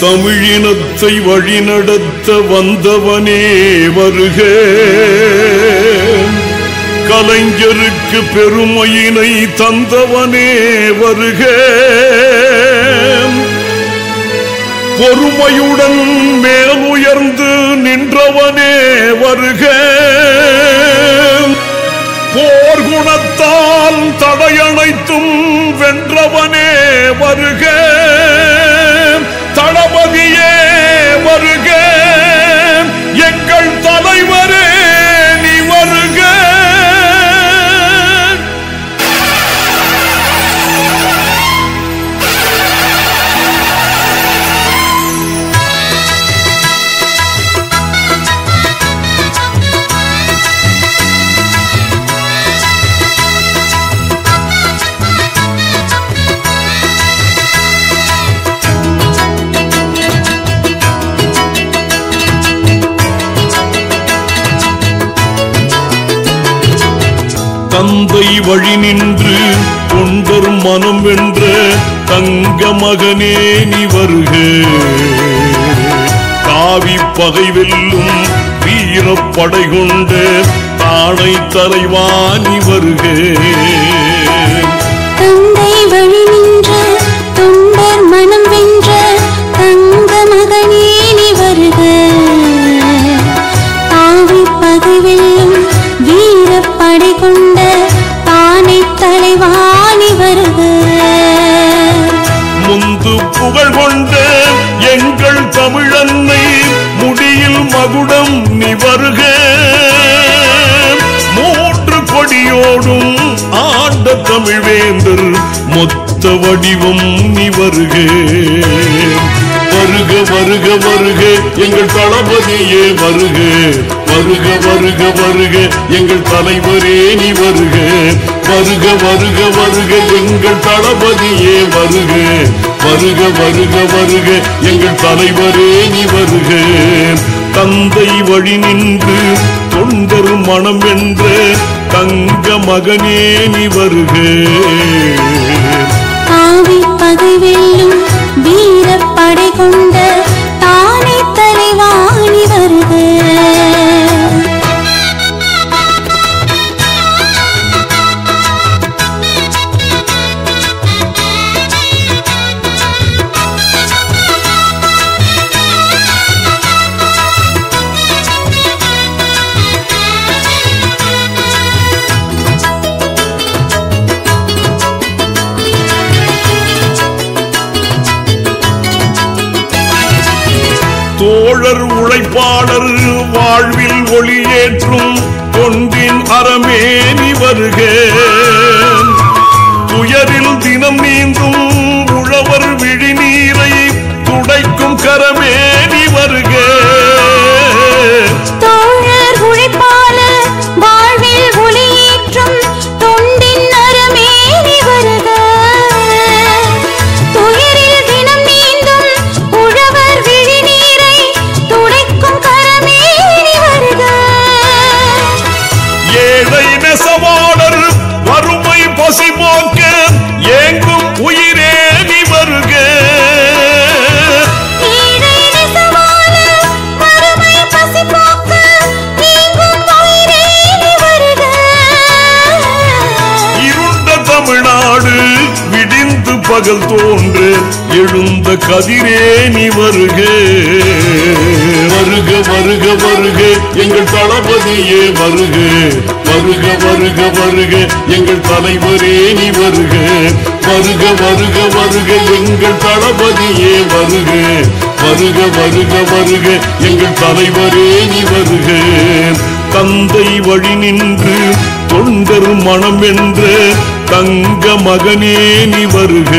தமிழினத்தை வழிநடத்த வந்தவனே வருக. கலைஞருக்கு பெருமையினை தந்தவனே வருக. பொறுமையுடன் மேலுயர்ந்து நின்றவனே வருக. போர் குணத்தால் தடையணைத்தும் வென்றவனே வருக. தந்தை நின்று தொண்டர் மனம் வென்ற தங்க மகனே நீ வருக. காவி பகை வெல்லும் வீரப்படை கொண்ட தாடை தலைவா நீ வருக. ஆண்ட தமிழ்வேந்தர் மொத்த வடிவம் நீ வருக. வருக வருக வருக எங்கள் தளபதியே வருக. வருக வருக வருக எங்கள் தலைவரே நீ வருக. வருக வருக வருக எங்கள் தளபதியே வருக. வருக வருக வருக எங்கள் தலைவரே நீ வருக. தந்தை வழி நின்று தொண்டர் மனம் என்ற தங்க மகனே நீ வருக. ஆவி பகை பாடல் வாழ்வில் ஒளியேற்றும் தொண்டின் அறமேனி வருக. துயரில் தினம் நீந்தும் உழவர் விழிநீரை துடைக்கும் கரமேனி கதிரே நீ வருக. வருக வருக வருக. எங்கள் தளபதியே வருக. வருக வருக வருக. எங்கள் தலைவரே நீ வருக. வருக வருக வருக. எங்கள் தளபதியே வருக. வருக வருக வருக. எங்கள் தலைவரே நீ வருக. தந்தை வழி நின்று தொண்டர் மனம் வென்ற தங்க மகனே நீ வருக.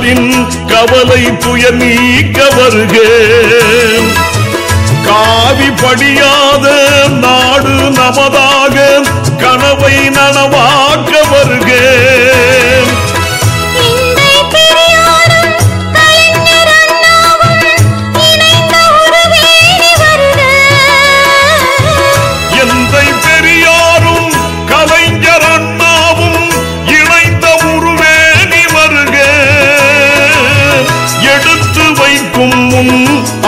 அடியாரின் கவலை துயர் நீக்க வருக காவி படியாத நாடு நமதாக கனவை நனவாக்க வருக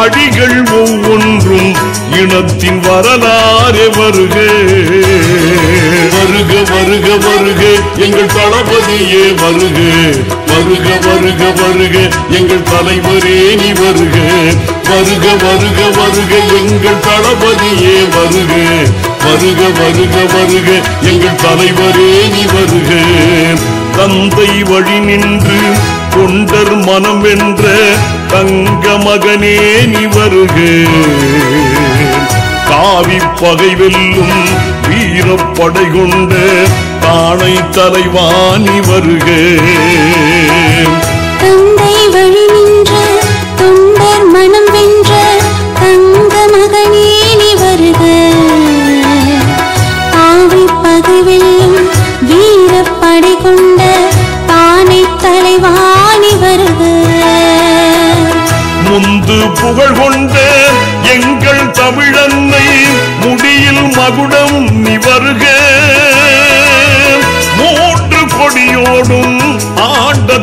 அடிகள் ஒவ்வொன்றும் இனத்தின் வரலாறே வருக. வருக வருக வருக எங்கள் தளபதியே வருக. வருக வருக வருக எங்கள் தலைவரே நீ வருக. வருக வருக வருக எங்கள் தளபதியே வருக. வருக வருக வருக எங்கள் தலைவரே நீ வருக. தந்தை வழி நின்று தொண்டர் மனம் என்ற தங்க மகனே நீ வருக. காவி பகை வெல்லும் வீரப்படை கொண்ட தானை தலைவாணி வருக.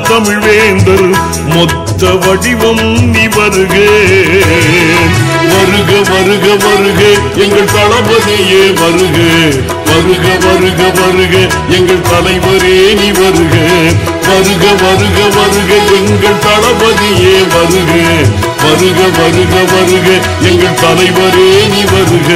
ஆண்ட தமிழ்வேந்தர் மொத்த வடிவம் நீ வருக. வருக வருக வருக எங்கள் தளபதியே வருக. வருக வருக வருக எங்கள் தலைவரே நீ வருக. வருக வருக வருக எங்கள் தளபதியே வருக. வருக வருக வருக எங்கள் தலைவரே நீ வருக.